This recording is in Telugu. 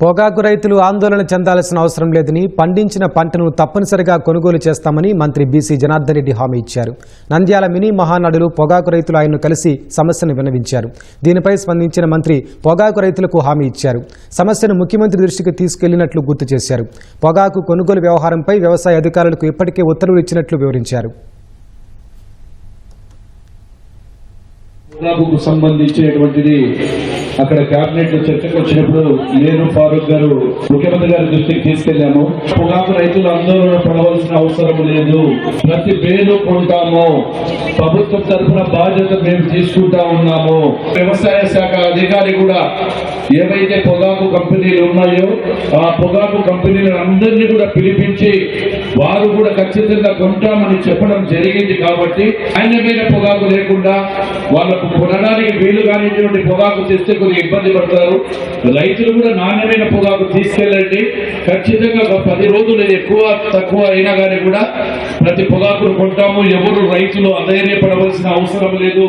పొగాకు రైతులు ఆందోళన చెందాల్సిన అవసరం లేదని పండించిన పంటను తప్పనిసరిగా కొనుగోలు చేస్తామని మంత్రి బీసీ జనార్దన్ రెడ్డి హామీ ఇచ్చారు. నంద్యాల మినీ మహానాడులో పొగాకు రైతులు ఆయన్ను కలిసి సమస్యను విన్నవించారు. దీనిపై స్పందించిన మంత్రి పొగాకు రైతులకు హామీ ఇచ్చారు. సమస్యను ముఖ్యమంత్రి దృష్టికి తీసుకెళ్ళినట్లు గుర్తు చేశారు. పొగాకు కొనుగోలు వ్యవహారంపై వ్యవసాయ అధికారులకు ఇప్పటికే ఉత్తర్వులు ఇచ్చినట్లు వివరించారు. పొగాకు సంబంధించినటువంటిది అక్కడ కేబినెట్ చర్చకు వచ్చినప్పుడు నేను ఫారూక్ గారు ముఖ్యమంత్రి గారి దృష్టికి తీసుకెళ్ళాము పొగాకు రైతులు ఆందోళన పడవలసిన అవసరం లేదు. ప్రతి బేలు కొంటాము. ప్రభుత్వం తరఫున బాధ్యత మేము తీసుకుంటా ఉన్నాము. వ్యవసాయ శాఖ అధికారి కూడా ఏవైతే పొగాకు కంపెనీలు ఉన్నాయో ఆ పొగాకు కంపెనీలను అందరినీ కూడా పిలిపించి వారు కూడా ఖచ్చితంగా కొంటామని చెప్పడం జరిగింది కాబట్టి నాణ్యమైన పొగాకు లేకుండా వాళ్ళకు కొనడానికి వీలు కానిటువంటి పొగాకు తెస్తే కొద్దిగా ఇబ్బంది పడతారు. రైతులు కూడా నాణ్యమైన పొగాకు తీసుకెళ్ళండి. ఖచ్చితంగా ఒక పది రోజులు ఎక్కువ తక్కువ అయినా కానీ కూడా ప్రతి పొగాకును కొంటాము. ఎవరు రైతులు అధైర్యపడవలసిన అవసరం లేదు.